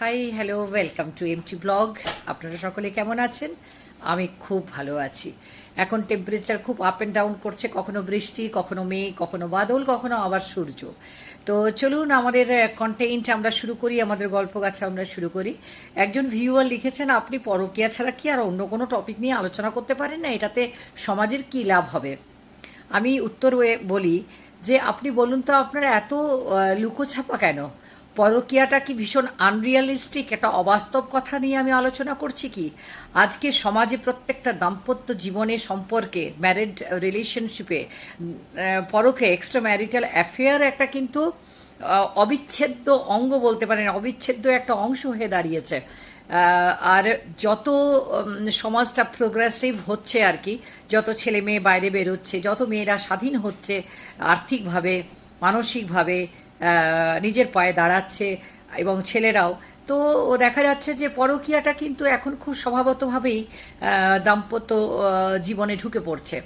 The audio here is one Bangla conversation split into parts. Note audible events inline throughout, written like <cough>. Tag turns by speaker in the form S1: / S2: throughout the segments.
S1: Hi hello welcome to MT blog আপনারা সকলে কেমন আছেন? আমি খুব ভালো আছি। এখন টেম্পারেচার খুব আপ অ্যান্ড ডাউন করছে, কখনো বৃষ্টি, কখনো মেঘ, কখনো বাদল, কখনো আবার সূর্য। তো চলুন আমাদের কন্টেন্ট আমরা শুরু করি, আমাদের গল্প গাছা আমরা শুরু করি। একজন ভিউয়ার লিখেছেন, আপনি পরকিয়া ছাড়া কি আর অন্য কোনো টপিক নিয়ে আলোচনা করতে পারেন না? এটাতে সমাজের কী লাভ হবে? আমি উত্তর বলি যে, আপনি বলুন তো, আপনার এত লুকোছাপা কেন? পরকীয়াটা কি ভীষণ আনরিয়ালিস্টিক একটা অবাস্তব কথা নিয়ে আমি আলোচনা করছি কি? আজকে সমাজে প্রত্যেকটা দাম্পত্য জীবনে সম্পর্কে ম্যারিড রিলেশনশিপে পরকে এক্সট্রা ম্যারিটাল অ্যাফেয়ার একটা কিন্তু অবিচ্ছেদ্য অঙ্গ বলতে পারেন, অবিচ্ছেদ্য একটা অংশ হয়ে দাঁড়িয়েছে। আর যত সমাজটা প্রোগ্রেসিভ হচ্ছে আর কি, যত ছেলে মেয়ে বাইরে বেরোচ্ছে, যত মেয়েরা স্বাধীন হচ্ছে আর্থিকভাবে, মানসিকভাবে নিজের পায়ে দাঁড়াচ্ছে এবং ছেলেরাও। তো দেখা যাচ্ছে যে পরকীয়াটা কিন্তু এখন খুব স্বভাবতভাবেই দাম্পত্য জীবনে ঢুকে পড়ছে।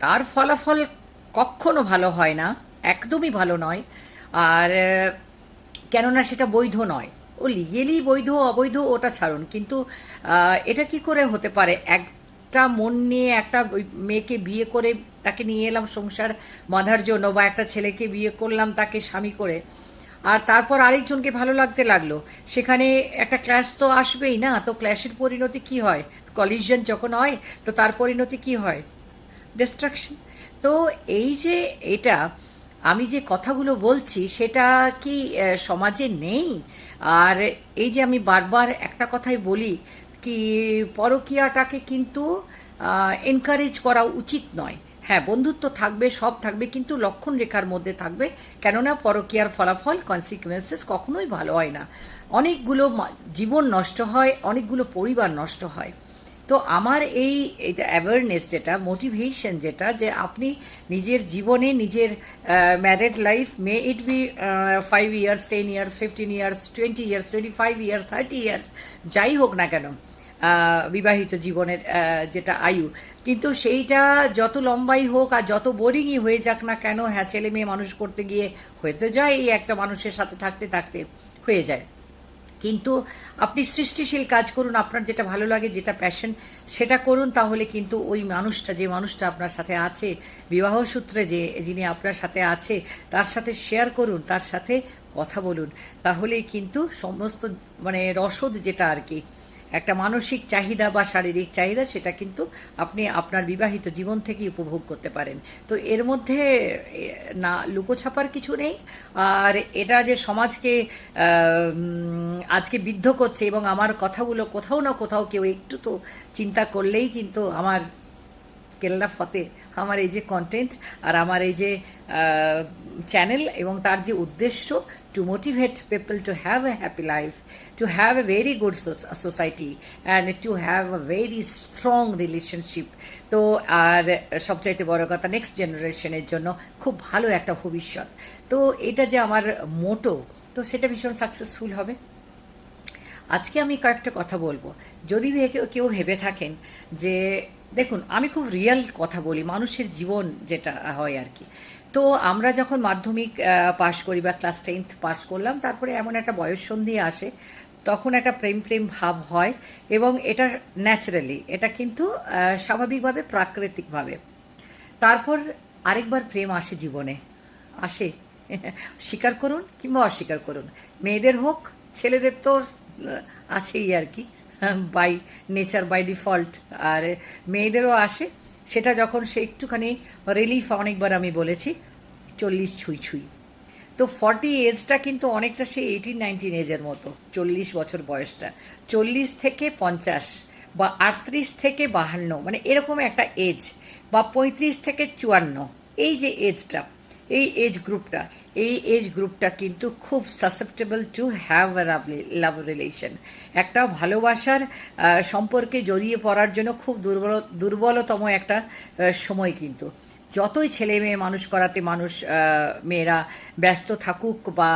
S1: তার ফলাফল কখনো ভালো হয় না, একদমই ভালো নয়। আর কেননা সেটা বৈধ নয়। ও লিগেলি বৈধ, অবৈধ, ওটা ছাড়ুন। কিন্তু এটা কি করে হতে পারে? একটা মন নিয়ে একটা মেয়েকে বিয়ে করে তাকে নিয়ে এলাম সংসার বাঁধার জন্য বা একটা ছেলেকে বিয়ে করলাম তাকে স্বামী করে। আর তারপর আরেকজনকে ভালো লাগতে লাগল। সেখানে একটা ক্ল্যাশ তো আসবেই না, তো ক্ল্যাশের পরিণতি কি হয়? কলিশন যখন হয়, তো তার পরিণতি কি হয়? ডিস্ট্রাকশন তো এই যে এটা, আমি যে কথাগুলো বলছি, সেটা কি সমাজে নেই? আর এই যে আমি বারবার একটা কথাই বলি কি পরকীয়াটাকে কিন্তু এনকারেজ করা উচিত নয়। হ্যাঁ বন্ধুত্ব থাকবে, সব থাকবে, কিন্তু লক্ষণ রেখার মধ্যে থাকবে। কেননা পরকীয়ার ফলাফল কনসিকুয়েন্সেস কখনোই ভালো হয় না। অনেকগুলো জীবন নষ্ট হয়, অনেকগুলো পরিবার নষ্ট হয়। তো আমার এই অ্যাওয়ারনেস যেটা মোটিভেশন যেটা, যে আপনি নিজের জীবনে নিজের married life may it be five years ten years fifteen years twenty years twenty five years thirty years যাই হোক না কেন বিবাহিত জীবনের যেটা আয়ু। কিন্তু সেইটা যত লম্বাই হোক আর যত বোরিংই হয়ে যাক না কেন হ্যাঁ ছেলে মেয়ে মানুষ করতে গিয়ে হয়তো যায়, এই একটা মানুষের সাথে থাকতে থাকতে হয়ে যায়। কিন্তু আপনি সৃষ্টিশীল কাজ করুন, আপনার যেটা ভালো লাগে, যেটা প্যাশন সেটা করুন, তাহলে কিন্তু ওই মানুষটা, যে মানুষটা আপনার সাথে আছে, বিবাহ সূত্রে যে যিনি আপনার সাথে আছে, তার সাথে শেয়ার করুন, তার সাথে কথা বলুন। তাহলেই কিন্তু সমস্ত মানে রসদ যেটা আর কি একটা মানসিক চাহিদা বা শারীরিক চাহিদা সেটা কিন্তু আপনি আপনার বিবাহিত জীবন থেকেই উপভোগ করতে পারেন। তো এর মধ্যে না, লুকোছাপার কিছু নেই। আর এটা যে সমাজকে আজকে বিদ্ধ করছে এবং আমার কথাগুলো কোথাও না কোথাও কেউ একটু তো চিন্তা করলেই কিন্তু আমার কেল্লা ফতে, আমার এই যে কন্টেন্ট আর আমার এই যে চ্যানেল এবং তার যে উদ্দেশ্য to motivate people to have a happy life to have a very good society and to have a very strong relationship তো আর সবচাইতে বড় কথা নেক্সট জেনারেশনের জন্য খুব ভালো একটা ভবিষ্যৎ। তো এটা যে আমার মোটো তো সেটা ভীষণ সাকসেসফুল হবে। আজকে আমি কয়েকটা কথা বলব। যদি কেউ- ভেবে থাকেন যে, দেখুন, আমি খুব রিয়েল কথা বলি, মানুষের জীবন যেটা হয় আর কি। তো আমরা যখন মাধ্যমিক পাশ করি বা ক্লাস টেন্থ পাশ করলাম, তারপরে এমন একটা বয়ঃসন্ধি আসে, তখন একটা প্রেম প্রেম ভাব হয় এবং এটা ন্যাচারালি এটা কিন্তু স্বাভাবিকভাবে, প্রাকৃতিকভাবে। তারপর আরেকবার প্রেম আসে জীবনে। আসে। <laughs> স্বীকার করুন কিংবা অস্বীকার করুন। মেয়েদের হোক, ছেলেদের তো আছেই আর কি বাই নেচার বাই ডিফল্ট আর মেয়েদেরও আসে, সেটা যখন সে একটুখানি রিলিফ অনেকবার আমি বলেছি, চল্লিশ ছুঁই ছুঁই। তো ফর্টি এজটা কিন্তু অনেকটা সেই এইটিন নাইনটিন এজের মতো, চল্লিশ বছর বয়সটা। চল্লিশ থেকে পঞ্চাশ বা আটত্রিশ থেকে বাহান্ন মানে এরকম একটা এজ বা পঁয়ত্রিশ থেকে চুয়ান্ন, এই যে এজটা এই এজ গ্রুপটা এই এজ গ্রুপটা কিন্তু খুব susceptible to have love relation একটা ভালোবাসার সম্পর্কে জড়িয়ে পড়ার জন্য খুব দুর্বল, দুর্বলতম একটা সময় কিন্তু। যতই ছেলে মেয়ে মানুষ করাতে মানুষ মেয়েরা ব্যস্ত থাকুক বা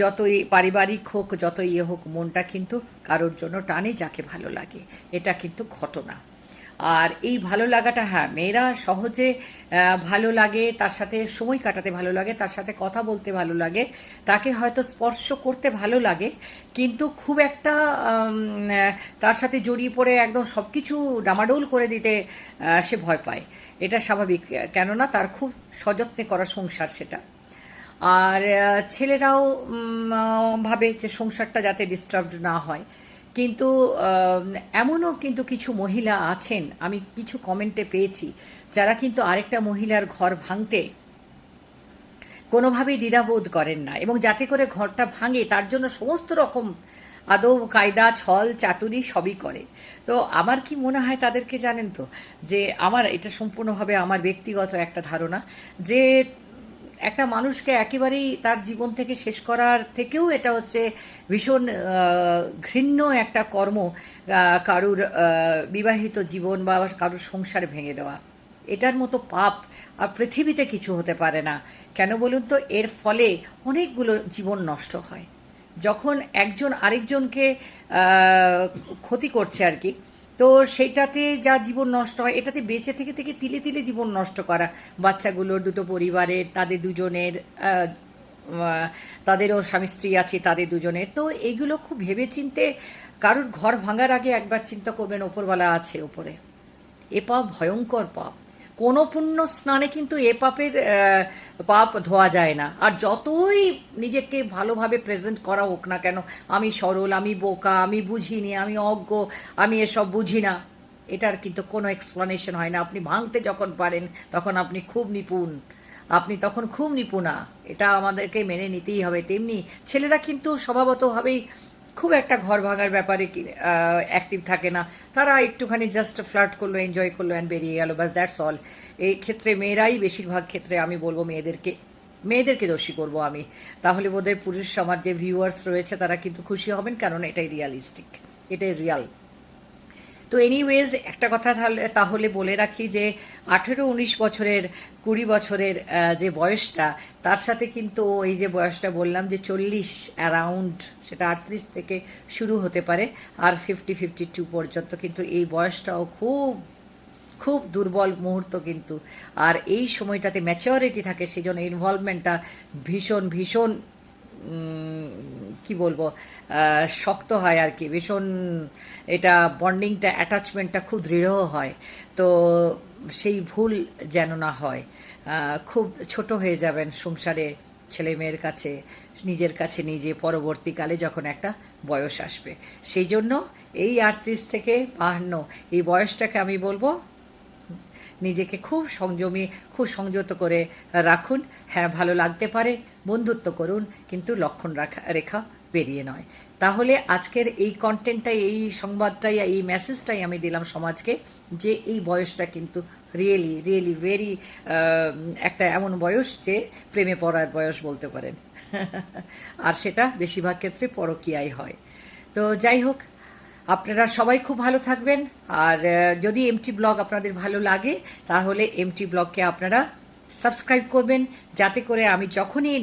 S1: যতই পারিবারিক হোক যতই ইয়ে হোক, মনটা কিন্তু কারোর জন্য টানে যাকে ভালো লাগে। এটা কিন্তু ঘটনা। আর এই ভালো লাগাটা হ্যাঁ মেয়েরা সহজে ভালো লাগে, তার সাথে সময় কাটাতে ভালো লাগে, তার সাথে কথা বলতে ভালো লাগে, তাকে হয়তো স্পর্শ করতে ভালো লাগে, কিন্তু খুব একটা তার সাথে জড়িয়ে পড়ে একদম সব কিছু ডামাডোল করে দিতে সে ভয় পায়। এটা স্বাভাবিক, কেননা তার খুব সযত্নে করা সংসার সেটা। আর ছেলেরাও ভাবে যে সংসারটা যাতে ডিস্টার্বড না হয়। কিন্তু এমনও কিন্তু কিছু মহিলা আছেন, আমি কিছু কমেন্টে পেয়েছি, যারা কিন্তু আরেকটা মহিলার ঘর ভাঙতে কোনোভাবেই দ্বিধাবোধ করেন না এবং যাতে করে ঘরটা ভাঙে, তার জন্য সমস্ত রকম আদৌ কায়দা, ছল, চাতুরি সবই করে। তো আমার কি মনে হয় তাদেরকে জানেন তো? যে আমার, এটা সম্পূর্ণভাবে আমার ব্যক্তিগত একটা ধারণা, যে একটা মানুষকে একেবারেই তার জীবন থেকে শেষ করার থেকেও এটা হচ্ছে ভীষণ ঘৃণ্য একটা কর্ম কারুর বিবাহিত জীবন বা কারুর সংসার ভেঙে দেওয়া। এটার মতো পাপ আর পৃথিবীতে কিছু হতে পারে না। কেন বলুন তো? এর ফলে অনেকগুলো জীবন নষ্ট হয়। যখন একজন আরেকজনকে ক্ষতি করছে আর কি তো সেটাতে যা জীবন নষ্ট হয়, এটাতে বেঁচে থেকে থেকে তিলে তিলে জীবন নষ্ট করা। বাচ্চাগুলোর দুটো পরিবারের, তাদের দুজনের তাদেরও স্বামী স্ত্রী আছে, তাদের দুজনের। তো এইগুলো খুব ভেবে চিনতে কারোর ঘর ভাঙার আগে একবার চিন্তা করবেন, ওপরওয়ালা আছে ওপরে। এ পাপ ভয়ঙ্কর পাপ। কোনো পুণ্য স্নানে কিন্তু এ পাপের পাপ ধোয়া যায় না। আর যতই নিজেকে ভালোভাবে প্রেজেন্ট করা হোক না কেন, আমি সরল, আমি বোকা, আমি বুঝিনি, আমি অজ্ঞ, আমি এসব বুঝি না, এটার কিন্তু কোনো এক্সপ্লানেশন হয় না। আপনি ভাঙতে যখন পারেন, তখন আপনি খুব নিপুণ। আপনি তখন খুব নিপুণা। এটা আমাদেরকে মেনে নিতেই হবে। তেমনি ছেলেরা কিন্তু স্বভাবতভাবেই খুব একটা ঘর ভাঙার ব্যাপারে অ্যাক্টিভ থাকে না। তারা একটুখানি জাস্ট ফ্লার্ট করল এনজয় করল অ্যান্ড বেরিয়ে গেল বাস দ্যাটস অল এই ক্ষেত্রে মেয়েরাই বেশিরভাগ ক্ষেত্রে আমি বলব মেয়েদেরকে মেয়েদেরকে দোষী করব আমি। তাহলে বোধহয় পুরুষ আমার যে ভিউয়ার্স রয়েছে, তারা কিন্তু খুশি হবেন কারণ এটাই রিয়ালিস্টিক এটাই রিয়াল তো এনিওয়েজ একটা কথা তাহলে তাহলে বলে রাখি যে আঠেরো উনিশ বছরের, কুড়ি বছরের যে বয়সটা, তার সাথে কিন্তু এই যে বয়সটা বললাম যে চল্লিশ অ্যারাউন্ড সেটা আটত্রিশ থেকে শুরু হতে পারে, আর ফিফটি ফিফটি টু পর্যন্ত কিন্তু এই বয়সটাও খুব খুব দুর্বল মুহূর্ত কিন্তু। আর এই সময়টাতে ম্যাচিওরিটি থাকে সেই জন্য ইনভলভমেন্টটা ভীষণ ভীষণ কি বলব শক্ত হয় আর কি। ভীষণ এটা বন্ডিংটা অ্যাটাচমেন্টটা খুব দৃঢ় হয়। তো সেই ভুল যেন না হয়। খুব ছোট হয়ে যাবেন সংসারে ছেলে মেয়ের কাছে, নিজের কাছে, নিজে পরবর্তীকালে যখন একটা বয়স আসবে। সেই জন্য এই আটত্রিশ থেকে বাহান্ন, এই বয়সটাকে আমি বলব নিজেকে খুব সংযমী, খুব সংযত করে রাখুন। হ্যাঁ ভালো লাগতে পারে, বন্ধুত্ব করুন, কিন্তু লক্ষণ রাখা, রেখা বেরিয়ে নয়। তাহলে আজকের এই কন্টেন্টটাই এই সংবাদটাই, এই মেসেজটাই আমি দিলাম সমাজকে যে এই বয়সটা কিন্তু রিয়েলি রিয়েলি ভেরি একটা এমন বয়স যে প্রেমে পড়ার বয়স বলতে পারেন। <laughs> আর সেটা বেশিরভাগ ক্ষেত্রে পরকীয়াই হয়। তো যাই হোক আপনারা সবাই খুব ভালো থাকবেন। আর যদি এমটি ব্লগ আপনাদের ভালো লাগে, তাহলে এমটি ব্লগকে আপনারা সাবস্ক্রাইব করবেন, যাতে করে আমি যখনই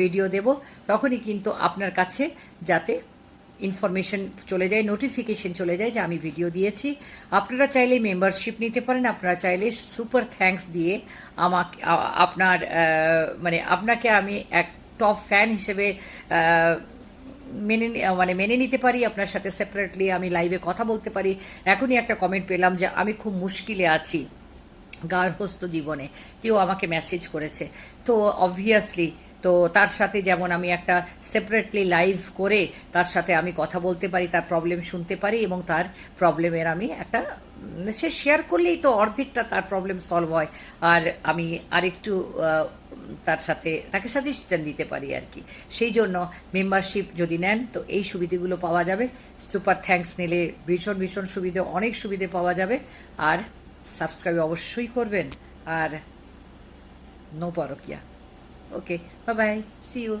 S1: ভিডিও দেব, তখনই কিন্তু আপনার কাছে যাতে ইনফরমেশন চলে যায় নোটিফিকেশন চলে যায় যে আমি ভিডিও দিয়েছি। আপনারা চাইলে মেম্বারশিপ নিতে পারেন, আপনারা চাইলে সুপার থ্যাঙ্কস দিয়ে আমাকে আপনার মানে আপনাকে আমি এক টপ ফ্যান হিসেবে মেনে মানে মেনে নিতে পারি, আপনার সাথে সেপারেটলি আমি লাইভে কথা বলতে পারি। এখনই একটা কমেন্ট পেলাম যে, আমি খুব মুশকিলে আছি গার্হস্থ জীবনে। কেউ আমাকে মেসেজ করেছে। তো অবভিয়াসলি তো তার সাথে যেমন আমি একটা সেপারেটলি লাইভ করে, তার সাথে আমি কথা বলতে পারি, তার প্রবলেম শুনতে পারি এবং তার প্রবলেমের আমি একটা সে শেয়ার করলেই তো অর্ধেকটা তার প্রবলেম সলভ হয়। আর আমি আরেকটু তার সাথে, তাকে সাজেশন দিতে পারি আর কি। সেই জন্য মেম্বারশিপ যদি নেন, তো এই সুবিধেগুলো পাওয়া যাবে। সুপার থ্যাঙ্কস নিলে ভীষণ ভীষণ সুবিধে, অনেক সুবিধে পাওয়া যাবে। আর সাবস্ক্রাইব অবশ্যই করবেন। আর নো পরকিয়া। Okay bye bye see you